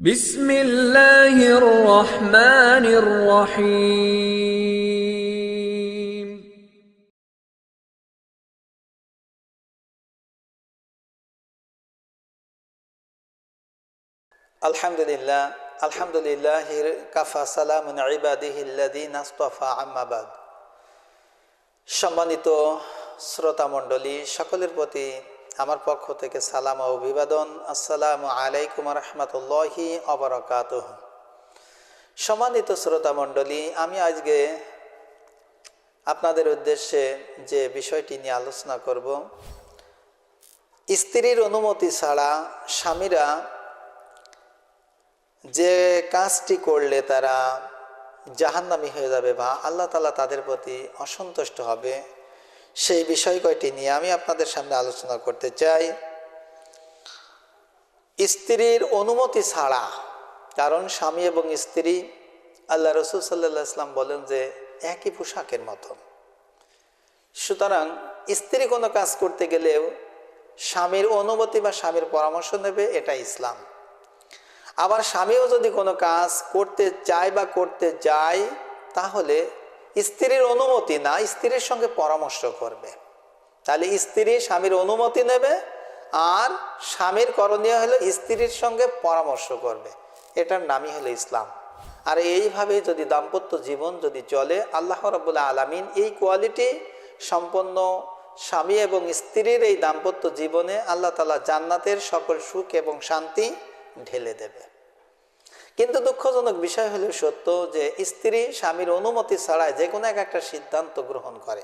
بسم الله الرحمن الرحيم আলহামদুলিল্লাহ আলহামদুলিল্লাহ কাফা সালামুন ইবাদিহিল্লাদিন আস্তফা আম্মাবাদ সম্মানিত শ্রোতা মণ্ডলী সকলের প্রতি আমার পক্ষ থেকে সালাম ও অভিবাদন। আসসালামু আলাইকুম রহমতুল্লাহি অবরকাত সম্মানিত শ্রোতা মণ্ডলী, আমি আজকে আপনাদের উদ্দেশ্যে যে বিষয়টি নিয়ে আলোচনা করব, স্ত্রীর অনুমতি ছাড়া স্বামীরা যে কাজটি করলে তারা জাহান্নামি হয়ে যাবে বা আল্লাহ তালা তাদের প্রতি অসন্তুষ্ট হবে সেই বিষয় কয়টি নিয়ে আমি আপনাদের সামনে আলোচনা করতে চাই। স্ত্রীর অনুমতি ছাড়া, কারণ স্বামী এবং স্ত্রী, আল্লাহ রসুল সাল্লাহ ইসলাম বলেন যে একই পোশাকের মতো। সুতরাং স্ত্রী কোনো কাজ করতে গেলেও স্বামীর অনুমতি বা স্বামীর পরামর্শ নেবে, এটা ইসলাম। আবার স্বামীও যদি কোনো কাজ করতে চায় বা করতে যায়, তাহলে স্ত্রীর অনুমতি না, স্ত্রীর সঙ্গে পরামর্শ করবে। তাহলে স্ত্রী স্বামীর অনুমতি নেবে আর স্বামীর করণীয় হলো স্ত্রীর সঙ্গে পরামর্শ করবে। এটার নামই হলো ইসলাম। আর এইভাবেই যদি দাম্পত্য জীবন যদি চলে, আল্লাহ রবুল্লা আলমিন এই কোয়ালিটি সম্পন্ন স্বামী এবং স্ত্রীর এই দাম্পত্য জীবনে আল্লাহ তালা জান্নাতের সকল সুখ এবং শান্তি ঢেলে দেবে। কিন্তু দুঃখজনক বিষয় হলেও সত্য যে স্ত্রী স্বামীর অনুমতি ছাড়াই যে কোনো এক একটা সিদ্ধান্ত গ্রহণ করে।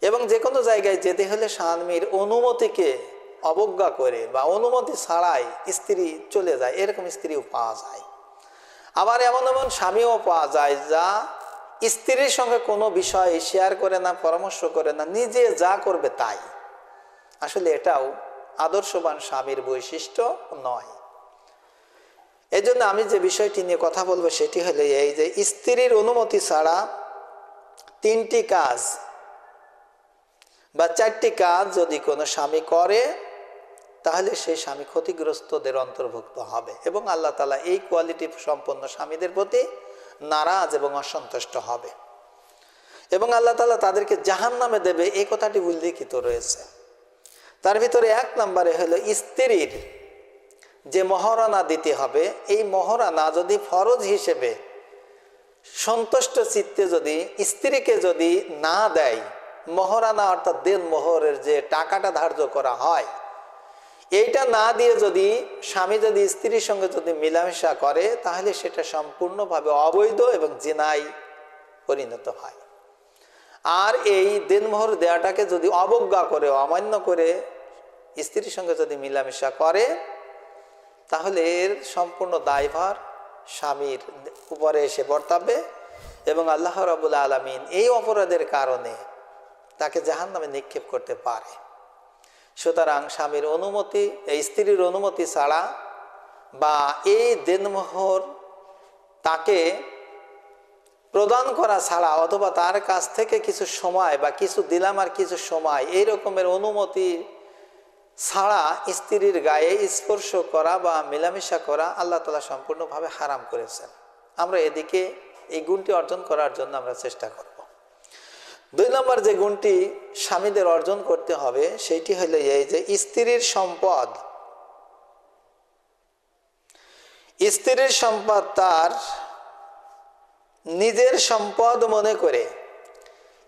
এবং যে কোনো জায়গায় যেতে হলে স্বামীর অনুমতিকে অবজ্ঞা করে বা অনুমতি ছাড়াই স্ত্রী চলে যায়, এরকম স্ত্রীও পাওয়া যায়। আবার এমন এমন স্বামীও পাওয়া যায় যা স্ত্রীর সঙ্গে কোনো বিষয় শেয়ার করে না, পরামর্শ করে না, নিজে যা করবে তাই। আসলে এটাও আদর্শবান স্বামীর বৈশিষ্ট্য নয়। এই জন্য আমি যে বিষয়টি নিয়ে কথা বলব সেটি হলো এই যে স্ত্রীর অনুমতি ছাড়া তিনটি কাজ বা চারটি কাজ যদি কোনো স্বামী করে, তাহলে সেই স্বামী ক্ষতিগ্রস্তদের অন্তর্ভুক্ত হবে এবং আল্লাহ তালা এই কোয়ালিটি সম্পন্ন স্বামীদের প্রতি নারাজ এবং অসন্তুষ্ট হবে। এবং আল্লাহ তালা তাদেরকে জাহান নামে দেবে, এই কথাটি উল্লেখিত রয়েছে। তার ভিতরে এক নম্বরে হলো স্ত্রীর যে মহারানা দিতে হবে, এই মহারানা যদি ফরজ হিসেবে, সন্তুষ্ট চিত্তে যদি, স্ত্রীকে যদি না দেয় মহারানা অর্থাৎ দেন মোহরের যে টাকাটা ধার্য করা হয়, এইটা না দিয়ে যদি স্বামী যদি স্ত্রীর সঙ্গে যদি মিলামেশা করে, তাহলে সেটা সম্পূর্ণভাবে অবৈধ এবং জিনাই পরিণত হয়। আর এই দেনমোহর দেওয়াটাকে যদি অবজ্ঞা করে, অমান্য করে স্ত্রীর সঙ্গে যদি মিলামেশা করে তাহলে এর সম্পূর্ণ দায়ভার স্বামীর উপরে এসে বর্তাবে এবং আল্লাহ রাবুল আলমিন এই অপরাধের কারণে তাকে জাহান নামে নিক্ষেপ করতে পারে। সুতরাং স্বামীর অনুমতি, এই স্ত্রীর অনুমতি ছাড়া বা এই দেনমোহর তাকে প্রদান করা ছাড়া অথবা তার কাছ থেকে কিছু সময় বা কিছু দিলাম আর কিছু সময় এই রকমের অনুমতি ছাড়া স্ত্রীর গায়ে স্পর্শ করা বা মেলামেশা করা আল্লাহ তালা সম্পূর্ণভাবে হারাম করেছেন। আমরা এদিকে এই গুণটি অর্জন করার জন্য আমরা চেষ্টা করব। দুই নম্বর যে গুণটি স্বামীদের অর্জন করতে হবে, সেইটি হলো এই যে স্ত্রীর সম্পদ। স্ত্রীর সম্পদ তার নিজের সম্পদ মনে করে।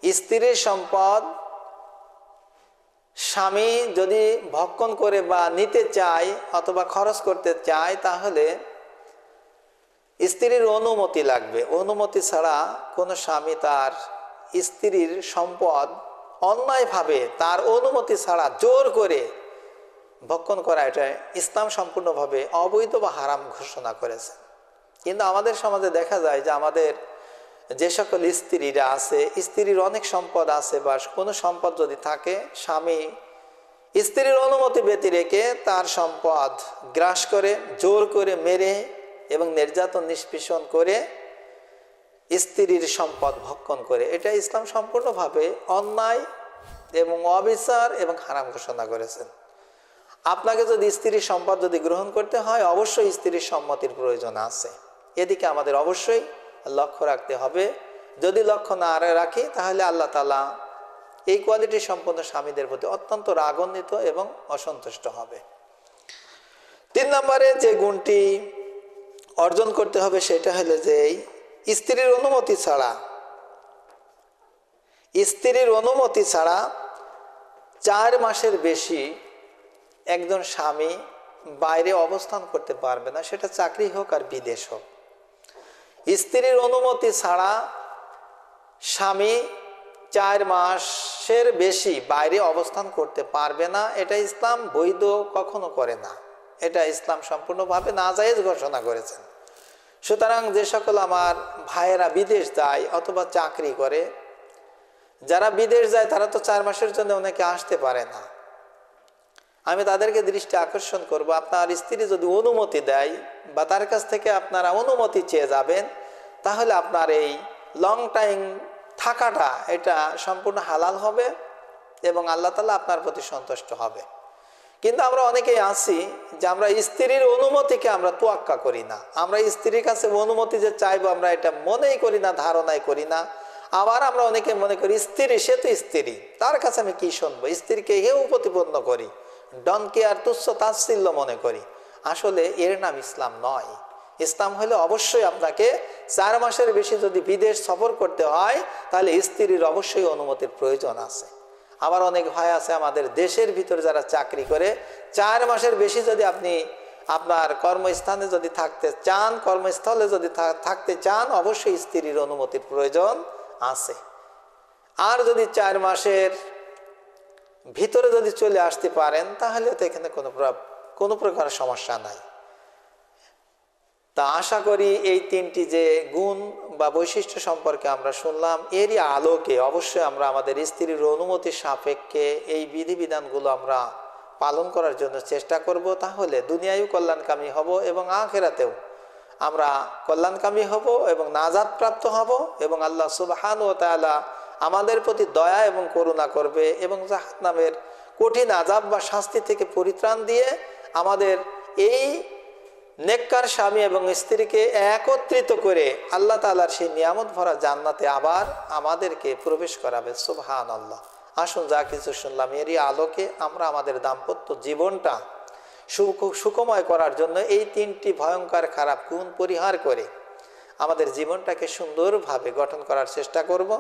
স্ত্রীর সম্পদ স্বামী যদি ভক্ষণ করে বা নিতে চায় অথবা খরচ করতে চায়, তাহলে স্ত্রীর অনুমতি লাগবে। অনুমতি ছাড়া কোনো স্বামী তার স্ত্রীর সম্পদ অন্যায়ভাবে তার অনুমতি ছাড়া জোর করে ভক্ষণ করা, এটা ইসলাম সম্পূর্ণভাবে অবৈধ বা হারাম ঘোষণা করেছে। কিন্তু আমাদের সমাজে দেখা যায় যে আমাদের যে সকল স্ত্রীরা আছে, স্ত্রীর অনেক সম্পদ আছে বা কোনো সম্পদ যদি থাকে, স্বামী স্ত্রীর অনুমতি ব্যতি রেখে তার সম্পদ গ্রাস করে, জোর করে মেরে এবং নির্যাতন, নিষ্পেষণ করে স্ত্রীর সম্পদ ভক্ষণ করে। এটা ইসলাম সম্পূর্ণভাবে অন্যায় এবং অবিচার এবং হারাম ঘোষণা করেছেন। আপনাকে যদি স্ত্রীর সম্পদ যদি গ্রহণ করতে হয়, অবশ্যই স্ত্রীর সম্মতির প্রয়োজন আছে। এদিকে আমাদের অবশ্যই লক্ষ্য রাখতে হবে। যদি লক্ষ্য না রাখি, তাহলে আল্লাহ তালা এই কোয়ালিটি সম্পন্ন স্বামীদের প্রতি অত্যন্ত রাগান্বিত এবং অসন্তুষ্ট হবে। তিন নম্বরে যে গুণটি অর্জন করতে হবে, সেটা হলো যে স্ত্রীর অনুমতি ছাড়া, স্ত্রীর অনুমতি ছাড়া চার মাসের বেশি একজন স্বামী বাইরে অবস্থান করতে পারবে না। সেটা চাকরি হোক আর বিদেশ হোক। স্ত্রীর অনুমতি ছাড়া স্বামী চার মাসের বেশি বাইরে অবস্থান করতে পারবে না। এটা ইসলাম বৈধ কখনো করে না। এটা ইসলাম সম্পূর্ণভাবে নাজায়েজ ঘোষণা করেছেন। সুতরাং যে সকল আমার ভাইয়েরা বিদেশ যায় অথবা চাকরি করে, যারা বিদেশ যায় তারা তো চার মাসের জন্য অনেকে আসতে পারে না। আমি তাদেরকে দৃষ্টি আকর্ষণ করব। আপনার স্ত্রী যদি অনুমতি দেয় বা তার কাছ থেকে আপনারা অনুমতি চেয়ে যাবেন, তাহলে আপনার এই লং টাইম থাকাটা এটা সম্পূর্ণ হালাল হবে এবং আল্লাহ তালা আপনার প্রতি সন্তুষ্ট হবে। কিন্তু আমরা অনেকেই আছি যে আমরা স্ত্রীর অনুমতিকে আমরা তোয়াক্কা করি না। আমরা স্ত্রীর কাছে অনুমতি যে চাইব আমরা এটা মনেই করি না, ধারণাই করি না। আবার আমরা অনেকে মনে করি স্ত্রী, সে তো স্ত্রী, তার কাছে আমি কি শুনব? স্ত্রীকে হেউ প্রতিপন্ন করি। ডনকে আর তুচ্ছ তাচ্ছিল্য মনে করি। আসলে এর নাম ইসলাম নয়। ইসলাম হলে অবশ্যই আপনাকে চার মাসের বেশি যদি বিদেশ সফর করতে হয়, তাহলে স্ত্রীর অবশ্যই অনুমতির প্রয়োজন আছে। আবার অনেক ভাই আছে আমাদের দেশের ভিতরে যারা চাকরি করে, চার মাসের বেশি যদি আপনি আপনার কর্মস্থানে যদি থাকতে চান, কর্মস্থলে যদি থাকতে চান, অবশ্যই স্ত্রীর অনুমতির প্রয়োজন আছে। আর যদি চার মাসের ভিতরে যদি চলে আসতে পারেন, তাহলে তো এখানে কোনো কোনো প্রকার সমস্যা নাই। তা আশা করি এই তিনটি যে গুণ বা বৈশিষ্ট্য সম্পর্কে আমরা শুনলাম, এরই আলোকে অবশ্যই আমরা আমাদের স্ত্রীর অনুমতি সাপেক্ষে এই বিধিবিধানগুলো আমরা পালন করার জন্য চেষ্টা করব। তাহলে দুনিয়ায়ও কল্যাণকামী হব এবং আখেরাতেও আমরা কল্যাণকামী হব এবং নাজাদ প্রাপ্ত হব এবং আল্লাহ সুবাহান ও তালা আমাদের প্রতি দয়া এবং করুণা করবে এবং জাহাত নামের কঠিন আজাব বা শাস্তি থেকে পরিত্রাণ দিয়ে আমাদের এই নেককার স্বামী এবং স্ত্রীকে একত্রিত করে আল্লাহ তালার সেই নিয়ামত ভরা জান্নাতে আবার আমাদেরকে প্রবেশ করাবে। সুবহান আল্লাহ আসুন, যা কিছু শুনলাম, এরই আলোকে আমরা আমাদের দাম্পত্য জীবনটা সুখ, সুখময় করার জন্য এই তিনটি ভয়ঙ্কর খারাপ গুণ পরিহার করে আমাদের জীবনটাকে সুন্দরভাবে গঠন করার চেষ্টা করব।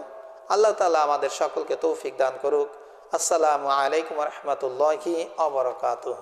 আল্লাহ তালা আমাদের সকলকে তৌফিক দান করুক। আসসালামু আলাইকুম রহমতুল্লাহি অবরকাতহ